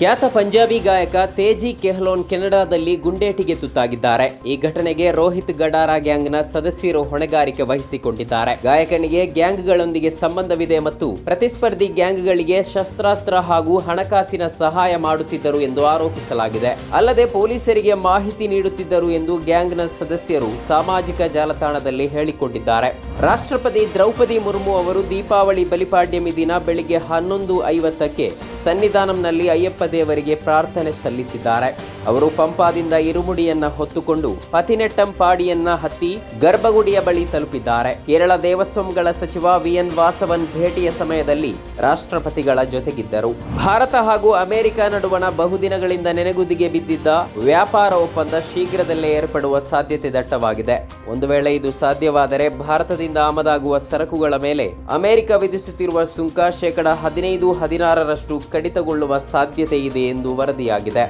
ಖ್ಯಾತ ಪಂಜಾಬಿ ಗಾಯಕ ತೇಜಿ ಕೆಹ್ಲೋನ್ ಕೆನಡಾದಲ್ಲಿ ಗುಂಡೇಟಿಗೆ ತುತ್ತಾಗಿದ್ದಾರೆ. ಈ ಘಟನೆಗೆ ರೋಹಿತ್ ಗಡಾರ ಗ್ಯಾಂಗ್ನ ಸದಸ್ಯರು ಹೊಣೆಗಾರಿಕೆ ವಹಿಸಿಕೊಂಡಿದ್ದಾರೆ. ಗಾಯಕನಿಗೆ ಗ್ಯಾಂಗ್ಗಳೊಂದಿಗೆ ಸಂಬಂಧವಿದೆ ಮತ್ತು ಪ್ರತಿಸ್ಪರ್ಧಿ ಗ್ಯಾಂಗ್ಗಳಿಗೆ ಶಸ್ತ್ರಾಸ್ತ್ರ ಹಾಗೂ ಹಣಕಾಸಿನ ಸಹಾಯ ಮಾಡುತ್ತಿದ್ದರು ಎಂದು ಆರೋಪಿಸಲಾಗಿದೆ. ಅಲ್ಲದೆ ಪೊಲೀಸರಿಗೆ ಮಾಹಿತಿ ನೀಡುತ್ತಿದ್ದರು ಎಂದು ಗ್ಯಾಂಗ್ನ ಸದಸ್ಯರು ಸಾಮಾಜಿಕ ಜಾಲತಾಣದಲ್ಲಿ ಹೇಳಿಕೊಂಡಿದ್ದಾರೆ. ರಾಷ್ಟ್ರಪತಿ ದ್ರೌಪದಿ ಮುರ್ಮು ಅವರು ದೀಪಾವಳಿ ಬಲಿಪಾಡ್ಯಮಿ ದಿನ ಬೆಳಿಗ್ಗೆ ಹನ್ನೊಂದು ಐವತ್ತಕ್ಕೆ ಸನ್ನಿಧಾನಂನಲ್ಲಿ ಅಯ್ಯಪ್ಪ ದೇವರಿಗೆ ಪ್ರಾರ್ಥನೆ ಸಲ್ಲಿಸಿದ್ದಾರೆ. ಅವರು ಪಂಪಾದಿಂದ ಇರುಮುಡಿಯನ್ನ ಹೊತ್ತುಕೊಂಡು ಪತಿನೆಟ್ಟಂ ಪಾಡಿಯನ್ನ ಹತ್ತಿ ಗರ್ಭಗುಡಿಯ ಬಳಿ ತಲುಪಿದ್ದಾರೆ. ಕೇರಳ ದೇವಸ್ವಂಗಳ ಸಚಿವ ವಿಎನ್ ವಾಸವನ್ ಭೇಟಿಯ ಸಮಯದಲ್ಲಿ ರಾಷ್ಟ್ರಪತಿಗಳ ಜೊತೆಗಿದ್ದರು. ಭಾರತ ಹಾಗೂ ಅಮೆರಿಕ ನಡುವಣ ಬಹುದಿನಗಳಿಂದ ನೆನೆಗುದಿಗೆ ಬಿದ್ದಿದ್ದ ವ್ಯಾಪಾರ ಒಪ್ಪಂದ ಶೀಘ್ರದಲ್ಲೇ ಏರ್ಪಡುವ ಸಾಧ್ಯತೆ ದಟ್ಟವಾಗಿದೆ. ಒಂದು ವೇಳೆ ಇದು ಸಾಧ್ಯವಾದರೆ ಭಾರತದಿಂದ ಆಮದಾಗುವ ಸರಕುಗಳ ಮೇಲೆ ಅಮೆರಿಕ ವಿಧಿಸುತ್ತಿರುವ ಸುಂಕ ಶೇಕಡ ಹದಿನೈದು ಹದಿನಾರರಷ್ಟು ಕಡಿತಗೊಳ್ಳುವ ಸಾಧ್ಯತೆ ಇದೆ ಎಂದು ವರದಿಯಾಗಿದೆ.